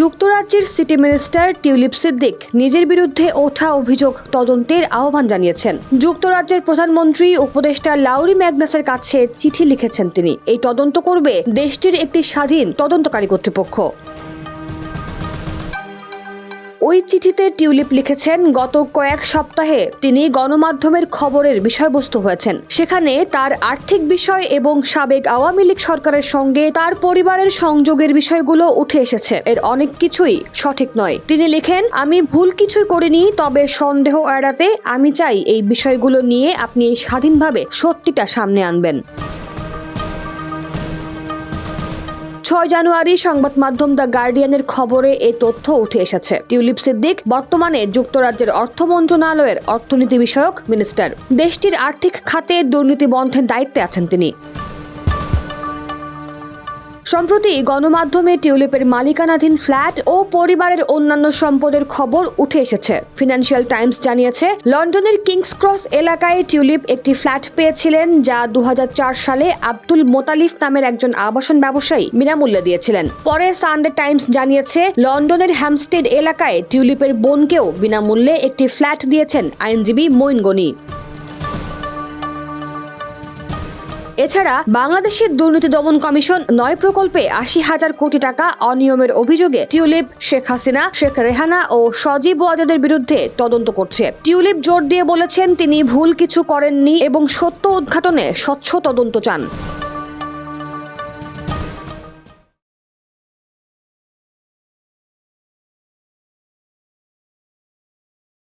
যুক্তরাজ্যের city minister tulip Siddique নিজের বিরুদ্ধে ওঠা অভিযোগ তদন্তের আহ্বান জানিয়েছেন। যুক্তরাজ্যের প্রধানমন্ত্রী উপদেষ্টা লাউরি ম্যাগনাসের কাছে চিঠি লিখেছেন তিনি। এই তদন্ত করবে দেশটির একটি স্বাধীন তদন্তকারী কর্তৃপক্ষ। ওই চিঠিতে টিউলিপ লিখেছেন, গত কয়েক সপ্তাহে তিনি গণমাধ্যমের খবরের বিষয়বস্তু হয়েছেন। সেখানে তার আর্থিক বিষয় এবং সাবেক আওয়ামী লীগ সরকারের সঙ্গে তার পরিবারের সংযোগের বিষয়গুলো উঠে এসেছে। এর অনেক কিছুই সঠিক নয়। তিনি লেখেন, আমি ভুল কিছুই করিনি, তবে সন্দেহ এড়াতে আমি চাই এই বিষয়গুলো নিয়ে আপনি স্বাধীনভাবে সত্যিটা সামনে আনবেন। ছয় জানুয়ারি সংবাদ মাধ্যম দ্য গার্ডিয়ানের খবরে এই তথ্য উঠে এসেছে। টিউলিপ সিদ্দিক বর্তমানে যুক্তরাজ্যের অর্থ মন্ত্রণালয়ের অর্থনীতি বিষয়ক মিনিস্টার। দেশটির আর্থিক খাতে দুর্নীতি বন্ধের দায়িত্বে আছেন তিনি। সম্প্রতি গণমাধ্যমে টিউলিপের মালিকানাধীন ফ্ল্যাট ও পরিবারের অন্যান্য সম্পদের খবর উঠে এসেছে। ফিনান্সিয়াল টাইমস জানিয়েছে, লন্ডনের কিংস ক্রস এলাকায় টিউলিপ একটি ফ্ল্যাট পেয়েছিলেন যা দু হাজার চার সালে আব্দুল মোতালিফ নামের একজন আবাসন ব্যবসায়ী বিনামূল্যে দিয়েছিলেন। পরে সানডে টাইমস জানিয়েছে, লন্ডনের হ্যামস্টেড এলাকায় টিউলিপের বোনকেও বিনামূল্যে একটি ফ্ল্যাট দিয়েছেন আইনজীবী গনি এছাড়া বাংলাদেশের দুর্নীতি দমন কমিশন নয় প্রকল্পে আশি হাজার কোটি টাকা অনিয়মের অভিযোগে টিউলিপ, শেখ হাসিনা, শেখ রেহানা ও সজীব ওয়াজাদের বিরুদ্ধে তদন্ত করছে। টিউলিপ জোর দিয়ে বলেছেন তিনি ভুল কিছু করেননি এবং সত্য উদ্ঘাটনে স্বচ্ছ তদন্ত চান।